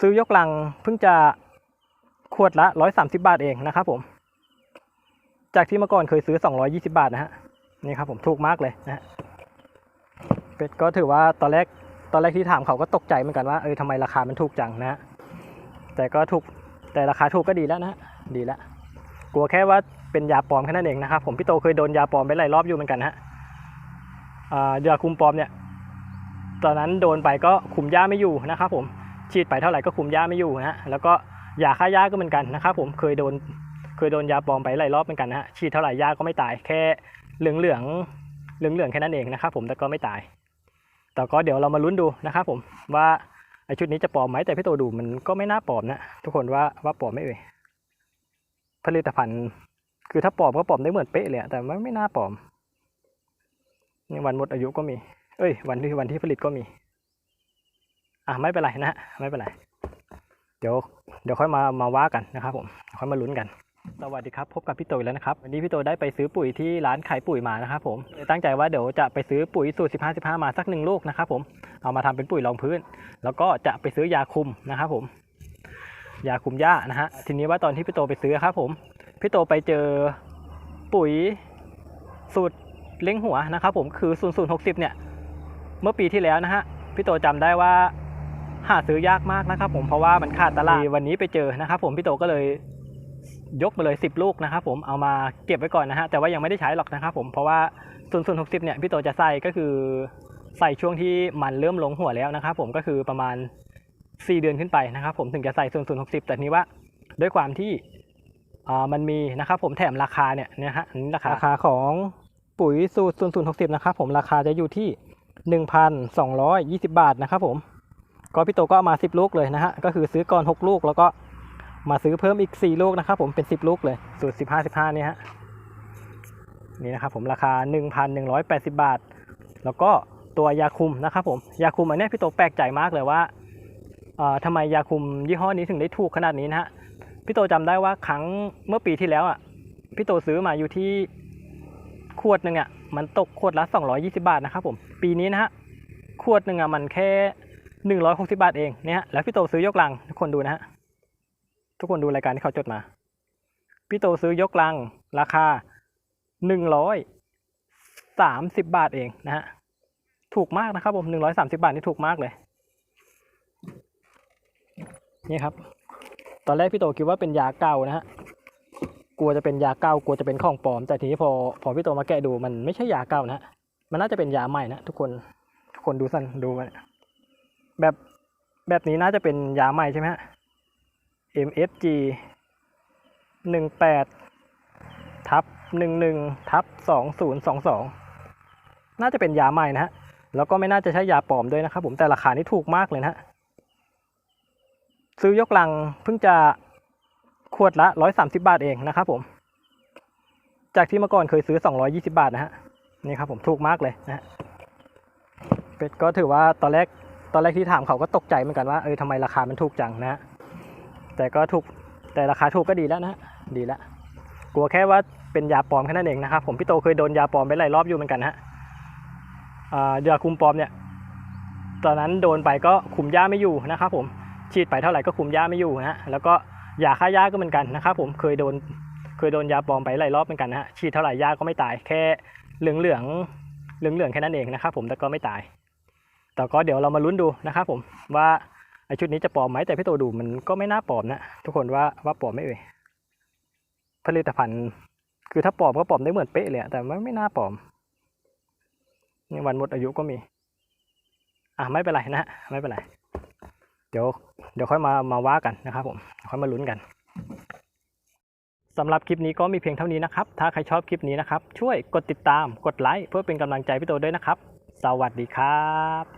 ซื้อยกลังเพิ่งจะขวดละร้อยสามสิบาทเองนะครับผม จากที่เมื่อก่อนเคยซื้อสองร้อยี่สิบาทนะฮะ นี่ครับผมถูกมากเลยนะฮะเป็ดก็ถือว่าตอนแรกตอนแรกที่ถามเขาก็ตกใจเหมือนกันว่าเออทำไมราคามันถูกจังนะฮะ แต่ก็ถูกแต่ราคาถูกก็ดีแล้วนะฮะ ดีแล้ว กลัวแค่ว่าเป็นยาปลอมแค่นั้นเองนะครับผมพี่โตเคยโดนยาปลอมไปหลายรอบอยู่เหมือนกันฮะยาคุมปลอมเนี่ย ตอนนั้นโดนไปก็คุมหญ้าไม่อยู่นะครับผม ฉีดไปเท่าไหร่ก็คุมหญ้าไม่อยู่นะฮะแล้วก็ยาฆ่าหญ้าก็เหมือนกันนะครับผมเคยโดนเคยโดนยาปลอมไปหลายรอบเหมือนกันนะฮะฉีดเท่าไหร่หญ้าก็ไม่ตายแค่เหลืองเหลืองเหลืองเหลืองแค่นั้นเองนะครับผมแต่ก็ไม่ตาย แต่ก็เดี๋ยวเรามาลุ้นดูนะครับผมว่าไอชุดนี้จะปลอมไหมแต่พี่โตดูมันก็ไม่น่าปลอมนะทุกคนว่าว่าปลอมไม่เอ่ยผลิตภัณฑ์ คือถ้าปลอมก็ปลอมได้เหมือนเป๊ะเลยแต่ไมันไม่น่าปลอมนี่วันหมดอายุก็มี เอ้ย วันที่วันที่ผลิตก็มี อะไม่เป็นไรนะฮะไม่เป็นไร เดี๋ยวเดี๋ยวค่อยมามาว่ากันนะครับผมค่อยมาลุ้นกัน สวัสดีครับพบกับพี่โตแล้วนะครับวันนี้พี่โตได้ไปซื้อปุ๋ยที่ร้านขายปุ๋ยมานะครับผมตั้งใจว่าเดี๋ยวจะไปซื้อปุ๋ยสูตร 15 15 มาสักหนึ่งลูกนะครับผมเอามาทำเป็นปุ๋ยรองพื้น แล้วก็จะไปซื้อยาคุมนะครับผมยาคุมหญ้านะฮะทีนี้ว่าตอนที่พี่โตไปซื้อครับผมพี่โตไปเจอปุ๋ยสูตรเล้งหัวนะครับผมคือ 0060 เนี่ย เมื่อปีที่แล้วนะฮะ พี่โตจำได้ว่า หาซื้อยากมากนะครับผมเพราะว่ามันขาดตลาดวันนี้ไปเจอนะครับผมพี่โตก็เลยยกมาเลย 10 ลูกนะครับผมเอามาเก็บไว้ก่อนนะฮะแต่ว่ายังไม่ได้ใช้หรอกนะครับผมเพราะว่า0 0 60เนี่ยพี่โตจะใส่ก็คือใส่ช่วงที่มันเริ่มลงหัวแล้วนะครับผมก็คือประมาณ 4 เดือนขึ้นไปนะครับผมถึงจะใส่0 0 60แต่นี้ว่าด้วยความที่มันมีนะครับผมแถมราคาเนี่ยนะฮะอันนี้ราคาราคาของปุ๋ยสูตร0 0 60นะครับผมราคาจะอยู่ที่ 1,220 บาทนะครับผม ก็พี่โตก็เอามา 10 ลูกเลยนะฮะ ก็คือซื้อก่อน 6 ลูก แล้วก็มาซื้อเพิ่มอีก 4 ลูกนะครับผมเป็น 10 ลูกเลย สูตร 15 15นี่ฮะ นี่นะครับผมราคา 1,180 บาท แล้วก็ตัวยาคุมนะครับผม ยาคุมอันนี้พี่โตแปลกใจมากเลยว่าเอ่อทำไมยาคุมยี่ห้อนี้ถึงได้ถูกขนาดนี้นะฮะ พี่โตจำได้ว่าครั้งเมื่อปีที่แล้วอะ พี่โตซื้อมาอยู่ที่ขวดหนึ่งอะ มันตกขวดละ 220 บาทนะครับผม ปีนี้นะฮะ ขวดหนึ่งอะมันแค่ หนึ่งร้อยหกสิบาทเองเนี่ยฮะแล้วพี่โตซื้อยกลังทุกคนดูนะฮะทุกคนดูรายการที่เขาจดมา พี่โตซื้อยกลังราคาหนึ่งร้อยสามสิบบาทเองนะฮะถูกมากนะครับผมหนึ่งร้อยสามสิบาทนี่ถูกมากเลย นี่ครับ ตอนแรกพี่โตคิดว่าเป็นยาเก่านะฮะกลัวจะเป็นยาเก่ากลัวจะเป็นของปลอม แต่ทีนี้พอพอพี่โตมาแกะดูมันไม่ใช่ยาเก่านะฮะมันน่าจะเป็นยาใหม่นะทุกคนทุกคนดูสั้นดูมัน แบบแบบนี้น่าจะเป็นยาใหม่ใช่ไหมฮะ MFG หนึ่งแปดทับหนึ่งหนึ่งทับสองศูนย์สองสองน่าจะเป็นยาใหม่นะฮะ แล้วก็ไม่น่าจะใช้ยาปลอมด้วยนะครับผมแต่ราคานี่ถูกมากเลยนะฮะ ซื้อยกลังเพิ่งจะขวดละร้อยสามสิบาทเองนะครับผม จากที่เมื่อก่อนเคยซื้อสองร้อยี่สิบาทนะฮะ นี่ครับผมถูกมากเลยนะฮะเป็ดก็ถือว่าตอนแรก ตอนแรกที่ถามเขาก็ตกใจเหมือนกันว่าเออทำไมราคามันถูกจังนะ แต่ก็ถูกแต่ราคาถูกก็ดีแล้วนะดีแล้วกลัวแค่ว่าเป็นยาปลอมแค่นั้นเองนะครับผมพี่โตเคยโดนยาปลอมไปหลายรอบอยู่เหมือนกันฮะยาคุมปลอมเนี่ยตอนนั้นโดนไปก็คุมหญ้าไม่อยู่นะครับผมฉีดไปเท่าไหร่ก็คุมหญ้าไม่อยู่นะฮะแล้วก็ยาฆ่าหญ้าก็เหมือนกันนะครับผมเคยโดนเคยโดนยาปลอมไปหลายรอบเหมือนกันนะฮะฉีดเท่าไหร่หญ้าก็ไม่ตายแค่เหลืองเหลืองเหลืองเหลืองแค่นั้นเองนะครับผมแต่ก็ไม่ตาย แต่ก็เดี๋ยวเรามาลุ้นดูนะครับผมว่าไอชุดนี้จะปลอมไหมแต่พี่โตดูมันก็ไม่น่าปลอมนะทุกคนว่าว่าปลอมไหม่เอ่ยผลิตภัณฑ์คือถ้าปลอมก็ปลอมได้เหมือนเป๊ะเลยแต่ไมันไม่น่าปลอมนี่วันหมดอายุก็มี อะไม่เป็นไรนะฮะไม่เป็นไร เดี๋ยวเดี๋ยวค่อยมามาว่ากันนะครับผมค่อยมาลุ้นกันสำหรับคลิปนี้ก็มีเพียงเท่านี้นะครับ ถ้าใครชอบคลิปนี้นะครับ ช่วยกดติดตาม กดไลค์เพื่อเป็นกำลังใจพี่โตด้วยนะครับ สวัสดีครับ